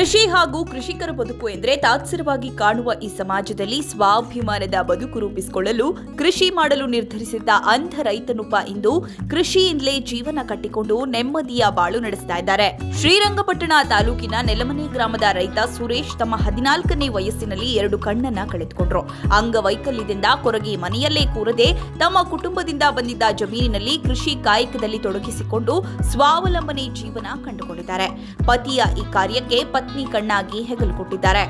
ಕೃಷಿ ಹಾಗೂ ಕೃಷಿಕರ ಬದುಕು ಎಂದರೆ ತಾತ್ಸರವಾಗಿ ಕಾಣುವ ಈ ಸಮಾಜದಲ್ಲಿ ಸ್ವಾಭಿಮಾನದ ಬದುಕು ರೂಪಿಸಿಕೊಳ್ಳಲು ಕೃಷಿ ಮಾಡಲು ನಿರ್ಧರಿಸಿದ್ದ ಅಂಧ ರೈತನೊಬ್ಬ ಇಂದು ಕೃಷಿಯಿಂದಲೇ ಜೀವನ ಕಟ್ಟಿಕೊಂಡು ನೆಮ್ಮದಿಯ ಬಾಳು ನಡೆಸ್ತಾ ಇದ್ದಾರೆ. ಶ್ರೀರಂಗಪಟ್ಟಣ ತಾಲೂಕಿನ ನೆಲಮನೆ ಗ್ರಾಮದ ರೈತ ಸುರೇಶ್ ತಮ್ಮ ಹದಿನಾಲ್ಕನೇ ವಯಸ್ಸಿನಲ್ಲಿ ಎರಡು ಕಣ್ಣನ್ನ ಕಳೆದುಕೊಂಡ್ರು. ಅಂಗವೈಕಲ್ಯದಿಂದ ಕೊರಗಿ ಮನೆಯಲ್ಲೇ ಕೂರದೆ ತಮ್ಮ ಕುಟುಂಬದಿಂದ ಬಂದಿದ್ದ ಜಮೀನಿನಲ್ಲಿ ಕೃಷಿ ಕಾಯಕದಲ್ಲಿ ತೊಡಗಿಸಿಕೊಂಡು ಸ್ವಾವಲಂಬನೆ ಜೀವನ ಕಂಡುಕೊಂಡಿದ್ದಾರೆ. ಪತಿಯ ಈ ಕಾರ್ಯಕ್ಕೆ ಪತ್ನಿ ಕಣ್ಣಾಗಿ ಹೆಗಲು ಕೊಟ್ಟಿದ್ದಾರೆ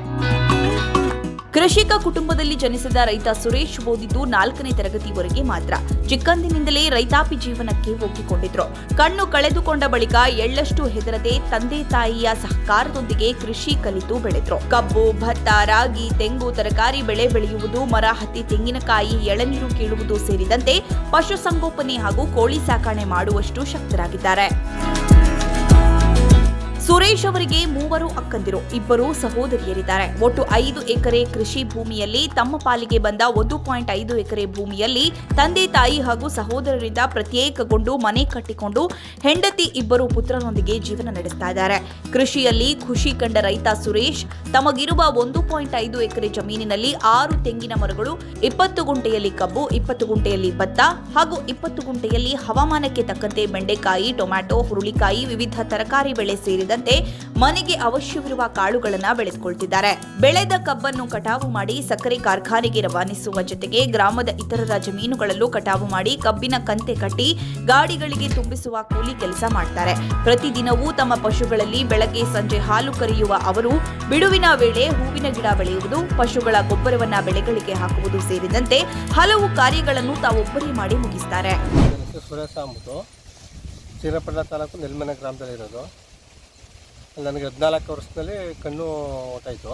ಕೃಷಿಕ ಕುಟುಂಬದಲ್ಲಿ ಜನಿಸಿದ ರೈತ ಸುರೇಶ್ ಓದಿದ್ದು ನಾಲ್ಕನೇ ತರಗತಿವರೆಗೆ ಮಾತ್ರ. ಚಿಕ್ಕಂದಿನಿಂದಲೇ ರೈತಾಪಿ ಜೀವನಕ್ಕೆ ಒಗ್ಗಿಕೊಂಡಿದ್ರು. ಕಣ್ಣು ಕಳೆದುಕೊಂಡ ಬಳಿಕ ಎಳ್ಳಷ್ಟು ಹೆದರದೆ ತಂದೆ ತಾಯಿಯ ಸಹಕಾರದೊಂದಿಗೆ ಕೃಷಿ ಕಲಿತು ಬೆಳೆದ್ರು. ಕಬ್ಬು, ಭತ್ತ, ರಾಗಿ, ತೆಂಗು, ತರಕಾರಿ ಬೆಳೆ ಬೆಳೆಯುವುದು, ಮರ, ಹತ್ತಿ, ತೆಂಗಿನಕಾಯಿ, ಎಳನೀರು ಕೀಳುವುದು ಸೇರಿದಂತೆ ಪಶುಸಂಗೋಪನೆ ಹಾಗೂ ಕೋಳಿ ಸಾಕಣೆ ಮಾಡುವಷ್ಟು ಶಕ್ತರಾಗಿದ್ದಾರೆ. ಸುರೇಶ್ ಅವರಿಗೆ ಮೂವರು ಅಕ್ಕಂದಿರು, ಇಬ್ಬರು ಸಹೋದರಿಯರಿದ್ದಾರೆ. ಒಟ್ಟು ಐದು ಎಕರೆ ಕೃಷಿ ಭೂಮಿಯಲ್ಲಿ ತಮ್ಮ ಪಾಲಿಗೆ ಬಂದ ಒಂದು ಪಾಯಿಂಟ್ ಐದು ಎಕರೆ ಭೂಮಿಯಲ್ಲಿ ತಂದೆ, ತಾಯಿ ಹಾಗೂ ಸಹೋದರರಿಂದ ಪ್ರತ್ಯೇಕಗೊಂಡು ಮನೆ ಕಟ್ಟಿಕೊಂಡು ಹೆಂಡತಿ ಇಬ್ಬರು ಪುತ್ರರೊಂದಿಗೆ ಜೀವನ ನಡೆಸ್ತಾ ಇದ್ದಾರೆ. ಕೃಷಿಯಲ್ಲಿ ಖುಷಿ ಕಂಡ ರೈತ ಸುರೇಶ್, ತಮಗಿರುವ ಒಂದು ಪಾಯಿಂಟ್ ಐದು ಎಕರೆ ಜಮೀನಿನಲ್ಲಿ ಆರು ತೆಂಗಿನ ಮರಗಳು, ಇಪ್ಪತ್ತು ಗುಂಟೆಯಲ್ಲಿ ಕಬ್ಬು, ಇಪ್ಪತ್ತು ಗುಂಟೆಯಲ್ಲಿ ಭತ್ತ ಹಾಗೂ ಇಪ್ಪತ್ತು ಗುಂಟೆಯಲ್ಲಿ ಹವಾಮಾನಕ್ಕೆ ತಕ್ಕಂತೆ ಬೆಂಡೆಕಾಯಿ, ಟೊಮ್ಯಾಟೊ, ಹುರುಳಿಕಾಯಿ, ವಿವಿಧ ತರಕಾರಿ ಬೆಳೆ ಸೇರಿದಂತೆ ಮನೆಗೆ ಅವಶ್ಯವಿರುವ ಕಾಳುಗಳನ್ನು ಬೆಳೆದುಕೊಳ್ತಿದ್ದಾರೆ ಬೆಳೆದ ಕಬ್ಬನ್ನು ಕಟಾವು ಮಾಡಿ ಸಕ್ಕರೆ ಕಾರ್ಖಾನೆಗೆ ರವಾನಿಸುವ ಜೊತೆಗೆ ಗ್ರಾಮದ ಇತರರ ಜಮೀನುಗಳಲ್ಲೂ ಕಟಾವು ಮಾಡಿ ಕಬ್ಬಿನ ಕಂತೆ ಕಟ್ಟಿ ಗಾಡಿಗಳಿಗೆ ತುಂಬಿಸುವ ಕೂಲಿ ಕೆಲಸ ಮಾಡ್ತಾರೆ. ಪ್ರತಿದಿನವೂ ತಮ್ಮ ಪಶುಗಳಲ್ಲಿ ಬೆಳಗ್ಗೆ ಸಂಜೆ ಹಾಲು ಕರೆಯುವ ಅವರು ಬಿಡುವಿನ ವೇಳೆ ಹೂವಿನ ಗಿಡ ಬೆಳೆಯುವುದು, ಪಶುಗಳ ಗೊಬ್ಬರವನ್ನ ಬೆಳೆಗಳಿಗೆ ಹಾಕುವುದು ಸೇರಿದಂತೆ ಹಲವು ಕಾರ್ಯಗಳನ್ನು ತಾವೊಬ್ಬರೇ ಮಾಡಿ ಮುಗಿಸ್ತಾರೆ. ಶ್ರೀರಂಗಪಟ್ಟಣ ತಾಲೂಕು ನೆಲ್ಮನೆ ಗ್ರಾಮದಲ್ಲಿ ಇರೋದು ನನಗೆ ಹದಿನಾಲ್ಕು ವರ್ಷದಲ್ಲಿ ಕಣ್ಣು ಹೊಂಟಾಯಿತು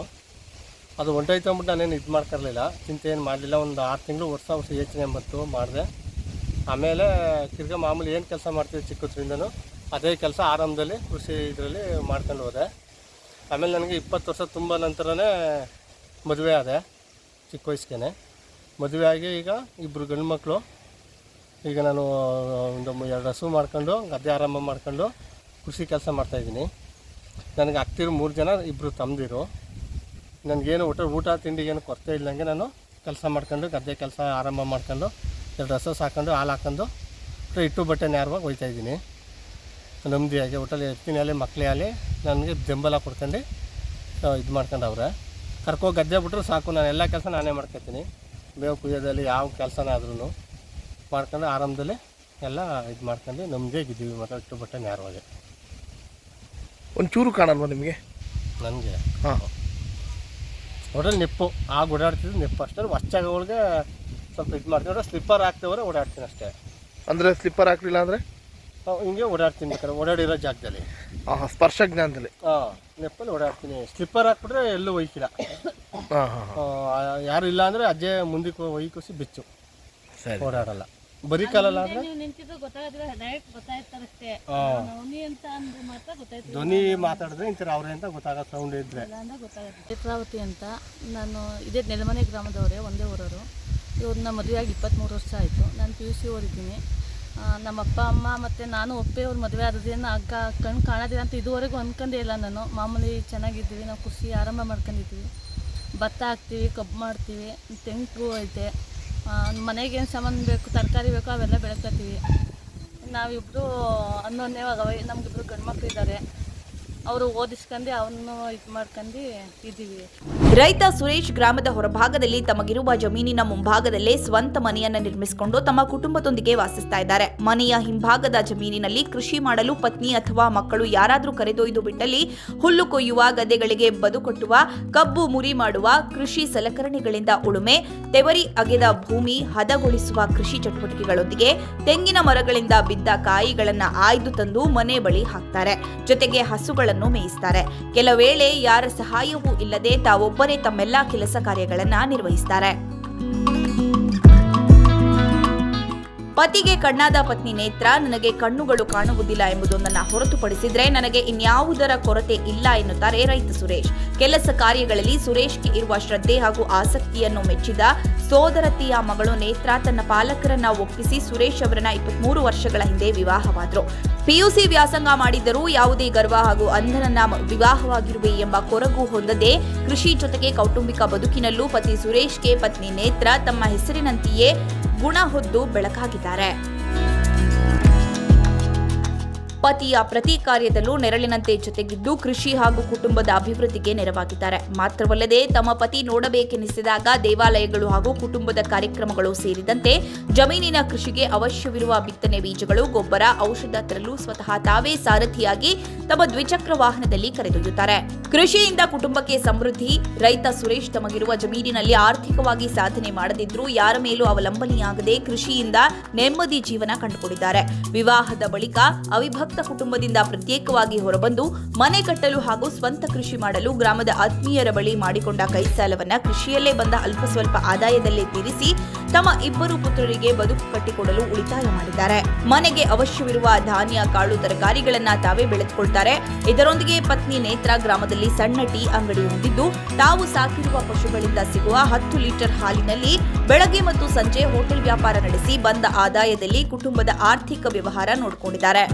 ಅದು ಹೊಂಟಾಯ್ತು ಅಂದ್ಬಿಟ್ಟು ನಾನೇನು ಇದು ಮಾಡ್ಕರಲಿಲ್ಲ ಚಿಂತೆ ಏನು ಮಾಡಲಿಲ್ಲ. ಒಂದು ಆರು ತಿಂಗಳು ವರ್ಷ ವರ್ಷ ಯೋಚನೆ ಬಂತು ಮಾಡಿದೆ. ಆಮೇಲೆ ತಿರ್ಗಾ ಮಾಮೂಲಿ ಏನು ಕೆಲಸ ಮಾಡ್ತೀವಿ ಚಿಕ್ಕದ್ರಿಂದನೂ ಅದೇ ಕೆಲಸ ಆರಂಭದಲ್ಲಿ ಕೃಷಿ ಇದರಲ್ಲಿ ಮಾಡ್ಕೊಂಡು ಹೋದೆ. ಆಮೇಲೆ ನನಗೆ ಇಪ್ಪತ್ತು ವರ್ಷ ತುಂಬ ನಂತರನೇ ಮದುವೆ ಆದೆ ಚಿಕ್ಕ ವಯಸ್ಸಿಗೆ ಮದುವೆ ಆಗಿ ಈಗ ಇಬ್ಬರು ಗಂಡು ಮಕ್ಕಳು. ಈಗ ನಾನು ಒಂದು ಎರಡು ಹಸು ಮಾಡ್ಕೊಂಡು, ಗದ್ದೆ ಆರಂಭ ಮಾಡ್ಕೊಂಡು ಕೃಷಿ ಕೆಲಸ ಮಾಡ್ತಾಯಿದ್ದೀನಿ ನನಗೆ ಅಕ್ತಿರು ಮೂರು ಜನ ಇಬ್ಬರು ತಮ್ಮದಿರು ನನಗೇನು ಊಟ ಊಟ ತಿಂಡಿಗೇನು ಕೊರತೆ ಇಲ್ಲಂಗೆ ನಾನು ಕೆಲಸ ಮಾಡ್ಕೊಂಡು, ಗದ್ದೆ ಕೆಲಸ ಆರಂಭ ಮಾಡ್ಕೊಂಡು, ಎರಡು ರಸ ಸಾಕೊಂಡು ಹಾಲು ಹಾಕೊಂಡು ಇಟ್ಟು ಬಟ್ಟೆ ನೇರವಾಗಿ ಹೋಯ್ತಾಯಿದ್ದೀನಿ ನೆಮ್ಮದಿಯಾಗಿ ಊಟಲ್ಲಿ ಎತ್ತಿನ ಅಲ್ಲಿ ಮಕ್ಕಳೇ ಆಗಲಿ ನನಗೆ ಬೆಂಬಲ ಕೊಡ್ಕೊಂಡು ಇದು ಮಾಡ್ಕೊಂಡು ಅವ್ರೆ ಕರ್ಕೋ ಗದ್ದೆ ಬಿಟ್ಟರು ಸಾಕು, ನಾನು ಎಲ್ಲ ಕೆಲಸ ನಾನೇ ಮಾಡ್ಕೊತೀನಿ. ಬೇವು ಕುಯ್ಯೋದಲ್ಲಿ ಯಾವ ಕೆಲಸನಾದ್ರೂ ಮಾಡ್ಕೊಂಡು ಆರಾಮದಲ್ಲಿ ಎಲ್ಲ ಇದು ಮಾಡ್ಕೊಂಡು ನೆಮ್ಮದಿಯಾಗಿದ್ದೀವಿ ಮತ್ತು ಇಟ್ಟು ಬಟ್ಟೆ ನೇರವಾಗಿ. ಒಂಚೂರು ಕಾಣಲ್ವಾ ನಿಮಗೆ? ನನಗೆ? ಹಾಂ. ಒಟ್ಟಲ್ಲಿ ನಿಪ್ಪು. ಆಗ ಓಡಾಡ್ತಿದ್ದು ನಿಪ್ಪು ಅಷ್ಟೇ. ಒಳಗೆ ಸ್ವಲ್ಪ ಇದು ಮಾಡ್ತೀನಿ. ಒಟ್ಟು ಸ್ಲಿಪ್ಪರ್ ಹಾಕ್ತೇವ್ರೆ ಓಡಾಡ್ತೀನಿ ಅಷ್ಟೇ. ಅಂದರೆ ಸ್ಲಿಪ್ಪರ್ ಹಾಕಲಿಲ್ಲ ಅಂದರೆ? ಹಾಂ ಹಿಂಗೆ ಓಡಾಡ್ತೀನಿ ಬೇಕಾದ್ರೆ. ಓಡಾಡಿರೋ ಜಾಗದಲ್ಲಿ. ಹಾಂ ಸ್ಪರ್ಶ ಜ್ಞಾನದಲ್ಲಿ. ಹಾಂ ನೆಪ್ಪಲ್ಲಿ ಓಡಾಡ್ತೀನಿ. ಸ್ಲಿಪ್ಪರ್ ಹಾಕ್ಬಿಟ್ರೆ ಎಲ್ಲೂ ಒಯ್ಕಿಲ್ಲ. ಹಾಂ ಹಾಂ. ಹಾಂ ಯಾರು ಇಲ್ಲ ಅಂದರೆ ಅಜ್ಜೆ ಮುಂದಕ್ಕೆ ಒಯ್ಕೋಸಿ ಬಿಚ್ಚು. ಸರಿ. ಓಡಾಡಲ್ಲ. ಬರೀ ಕಾಲಲ್ಲ ಆದ್ರೆ ನೀವು ನಿಂತಿದ್ದು ಗೊತ್ತಾಗೋದಿಲ್ಲ ಡೈರೆಕ್ಟ್ ಗೊತ್ತಾಯ್ತಾರಷ್ಟೇ. ನವನಿ ಅಂತ ಅಂದು ಮಾತ್ರ ಗೊತ್ತಾಯ್ತು ಧ್ವನಿ ಮಾತಾಡಿದ್ರೆ ಇಂಥರ ಅವ್ರೆ ಅಂತ ಗೊತ್ತಾಗೋ ಸೌಂಡ್ ಇದ್ರೆ. ಇಲ್ಲ ಅಂದ್ರೆ ಗೊತ್ತಾಗುತ್ತೆ ಚಿತ್ರಾವತಿ ಅಂತ ನಾನು ಇದೇ ನೆಲಮನೆ ಗ್ರಾಮದವರೇ ಒಂದೇ ಊರವರು. ಇವ್ರನ್ನ ಮದುವೆಯಾಗಿ ಇಪ್ಪತ್ತ್ಮೂರು ವರ್ಷ ಆಯಿತು. ನಾನು ಪಿ ಯು ಸಿ ಓದಿದ್ದೀನಿ. ಆ, ನಮ್ಮ ಅಪ್ಪ ಅಮ್ಮ ಮತ್ತು ನಾನು ಒಪ್ಪೆ ಅವ್ರ ಮದುವೆ ಆದ್ರೇನು ಅಕ್ಕ ಕಣ್ಣು ಕಾಣೋದಿಲ್ಲ ಅಂತ ಇದುವರೆಗೂ ಅಂದ್ಕೊಂಡೇ ಇಲ್ಲ ನಾನು. ಮಾಮೂಲಿ ಚೆನ್ನಾಗಿದ್ದೀವಿ ನಾವು ಖುಷಿ ಆರಂಭ ಮಾಡ್ಕೊಂಡಿದ್ದೀವಿ. ಭತ್ತ ಹಾಕ್ತೀವಿ ಕಬ್ಬು ಮಾಡ್ತೀವಿ ತೆಂಗು ಐತೆ. ಮನೆಗೆ ಏನು ಸಾಮಾನು ಬೇಕು, ತರಕಾರಿ ಬೇಕು ಅವೆಲ್ಲ ಬೆಳ್ಕೊತೀವಿ. ನಾವಿಬ್ಬರು ಹನ್ನೊಂದನೇ ನಮಗಿಬ್ರು ಗಂಡು ಮಕ್ಳು ಇದ್ದಾರೆ ಅವರು ಓದಿಸ್ಕೊಂಡು ಅವನು ಇದು ಮಾಡ್ಕೊಂಡು ಇದ್ದೀವಿ ರೈತ ಸುರೇಶ್ ಗ್ರಾಮದ ಹೊರಭಾಗದಲ್ಲಿ ತಮಗಿರುವ ಜಮೀನಿನ ಮುಂಭಾಗದಲ್ಲೇ ಸ್ವಂತ ಮನೆಯನ್ನ ನಿರ್ಮಿಸಿಕೊಂಡು ತಮ್ಮ ಕುಟುಂಬದೊಂದಿಗೆ ವಾಸಿಸ್ತಾ ಇದ್ದಾರೆ. ಮನೆಯ ಹಿಂಭಾಗದ ಜಮೀನಿನಲ್ಲಿ ಕೃಷಿ ಮಾಡಲು ಪತ್ನಿ ಅಥವಾ ಮಕ್ಕಳು ಯಾರಾದರೂ ಕರೆದೊಯ್ದು ಬಿಟ್ಟಲ್ಲಿ ಹುಲ್ಲು ಕೊಯ್ಯುವ, ಗದ್ದೆಗಳಿಗೆ ಬದುಕೊಟ್ಟುವ ಕಬ್ಬು ಮುರಿ ಮಾಡುವ, ಕೃಷಿ ಸಲಕರಣೆಗಳಿಂದ ಉಳುಮೆ, ತೆವರಿ ಅಗೆದ ಭೂಮಿ, ಹದಗೊಳಿಸುವ ಕೃಷಿ ಚಟುವಟಿಕೆಗಳೊಂದಿಗೆ ತೆಂಗಿನ ಮರಗಳಿಂದ ಬಿದ್ದ ಕಾಯಿಗಳನ್ನ ಆಯ್ದು ತಂದು ಮನೆ ಬಳಿ ಹಾಕ್ತಾರೆ. ಜೊತೆಗೆ ಹಸುಗಳನ್ನು ಮೇಯಿಸ್ತಾರೆ. ಕೆಲ ವೇಳೆ ಯಾರ ಸಹಾಯವೂ ಇಲ್ಲದೆ ತಾವೊಬ್ಬರೇ ತಮ್ಮೆಲ್ಲಾ ಕೆಲಸ ಕಾರ್ಯಗಳನ್ನ ನಿರ್ವಹಿಸ್ತಾರೆ. ಪತಿಗೆ ಕಣ್ಣಾದ ಪತ್ನಿ ನೇತ್ರ, ನನಗೆ ಕಣ್ಣುಗಳು ಕಾಣುವುದಿಲ್ಲ ಎಂಬುದೊಂದನ್ನು ಹೊರತುಪಡಿಸಿದ್ರೆ ನನಗೆ ಇನ್ಯಾವುದರ ಕೊರತೆ ಇಲ್ಲ ಎನ್ನುತ್ತಾರೆ ರೈತ ಸುರೇಶ್. ಕೆಲಸ ಕಾರ್ಯಗಳಲ್ಲಿ ಸುರೇಶ್ಗೆ ಇರುವ ಶ್ರದ್ಧೆ ಹಾಗೂ ಆಸಕ್ತಿಯನ್ನು ಮೆಚ್ಚಿದ ಸೋದರತಿಯ ಮಗಳು ನೇತ್ರ ತನ್ನ ಪಾಲಕರನ್ನ ಒಪ್ಪಿಸಿ ಸುರೇಶ್ ಅವರನ್ನ ಇಪ್ಪತ್ಮೂರು ವರ್ಷಗಳ ಹಿಂದೆ ವಿವಾಹವಾದರು. ಪಿಯುಸಿ ವ್ಯಾಸಂಗ ಮಾಡಿದ್ದರೂ ಯಾವುದೇ ಗರ್ವ ಹಾಗೂ ಅಂಧನನ್ನ ವಿವಾಹವಾಗಿರುವೆ ಎಂಬ ಕೊರಗು ಹೊಂದದೆ ಕೃಷಿ ಜೊತೆಗೆ ಕೌಟುಂಬಿಕ ಬದುಕಿನಲ್ಲೂ ಪತಿ ಸುರೇಶ್ಗೆ ಪತ್ನಿ ನೇತ್ರ ತಮ್ಮ ಹೆಸರಿನಂತೆಯೇ ಗುಣ ಹೊದ್ದು ಬೆಳಕಾಗಿದ್ದಾರೆ. ಪತಿಯ ಪ್ರತಿ ಕಾರ್ಯದಲ್ಲೂ ನೆರಳಿನಂತೆ ಜೊತೆಗಿದ್ದು ಕೃಷಿ ಹಾಗೂ ಕುಟುಂಬದ ಅಭಿವೃದ್ಧಿಗೆ ನೆರವಾಗಿದ್ದಾರೆ. ಮಾತ್ರವಲ್ಲದೆ ತಮ್ಮ ಪತಿ ನೋಡಬೇಕೆನಿಸಿದಾಗ ದೇವಾಲಯಗಳು ಹಾಗೂ ಕುಟುಂಬದ ಕಾರ್ಯಕ್ರಮಗಳು ಸೇರಿದಂತೆ ಜಮೀನಿನ ಕೃಷಿಗೆ ಅವಶ್ಯವಿರುವ ಬಿತ್ತನೆ ಬೀಜಗಳು, ಗೊಬ್ಬರ, ಔಷಧ ತರಲು ಸ್ವತಃ ತಾವೇ ಸಾರಥಿಯಾಗಿ ತಮ್ಮ ದ್ವಿಚಕ್ರ ವಾಹನದಲ್ಲಿ ಕರೆದೊಯ್ಯುತ್ತಾರೆ. ಕೃಷಿಯಿಂದ ಕುಟುಂಬಕ್ಕೆ ಸಮೃದ್ಧಿ, ರೈತ ಸುರೇಶ್ ತಮಗಿರುವ ಜಮೀನಿನಲ್ಲಿ ಆರ್ಥಿಕವಾಗಿ ಸಾಧನೆ ಮಾಡದಿದ್ರೂ ಯಾರ ಮೇಲೂ ಅವಲಂಬನೆಯಾಗದೆ ಕೃಷಿಯಿಂದ ನೆಮ್ಮದಿ ಜೀವನ ಕಂಡುಕೊಂಡಿದ್ದಾರೆ. ವಿವಾಹದ ಬಳಿಕ ಅವಿಭಕ್ತ ಕುಟುಂಬದಿಂದ ಪ್ರತ್ಯೇಕವಾಗಿ ಹೊರಬಂದು ಮನೆ ಕಟ್ಟಲು ಹಾಗೂ ಸ್ವಂತ ಕೃಷಿ ಮಾಡಲು ಗ್ರಾಮದ ಆತ್ಮೀಯರ ಬಳಿ ಮಾಡಿಕೊಂಡ ಕೈ ಸಾಲವನ್ನ ಕೃಷಿಯಲ್ಲೇ ಬಂದ ಅಲ್ಪ ಸ್ವಲ್ಪ ಆದಾಯದಲ್ಲೇ ತೀರಿಸಿ ತಮ್ಮ ಇಬ್ಬರು ಪುತ್ರರಿಗೆ ಬದುಕು ಕಟ್ಟಿಕೊಡಲು ಉಳಿತಾಯ ಮಾಡಿದ್ದಾರೆ. ಮನೆಗೆ ಅವಶ್ಯವಿರುವ ಧಾನ್ಯ, ಕಾಳು, ತರಕಾರಿಗಳನ್ನ ತಾವೇ ಬೆಳೆದುಕೊಳ್ತಾರೆ. ಇದರೊಂದಿಗೆ ಪತ್ನಿ ನೇತ್ರ ಗ್ರಾಮದಲ್ಲಿ ಸಣ್ಣ ಟೀ ಅಂಗಡಿ ಹೊಂದಿದ್ದು, ತಾವು ಸಾಕಿರುವ ಪಶುಗಳಿಂದ ಸಿಗುವ ಹತ್ತು ಲೀಟರ್ ಹಾಲಿನಲ್ಲಿ ಬೆಳಗ್ಗೆ ಮತ್ತು ಸಂಜೆ ಹೋಟೆಲ್ ವ್ಯಾಪಾರ ನಡೆಸಿ ಬಂದ ಆದಾಯದಲ್ಲಿ ಕುಟುಂಬದ ಆರ್ಥಿಕ ವ್ಯವಹಾರ ನೋಡಿಕೊಂಡಿದ್ದಾರೆ.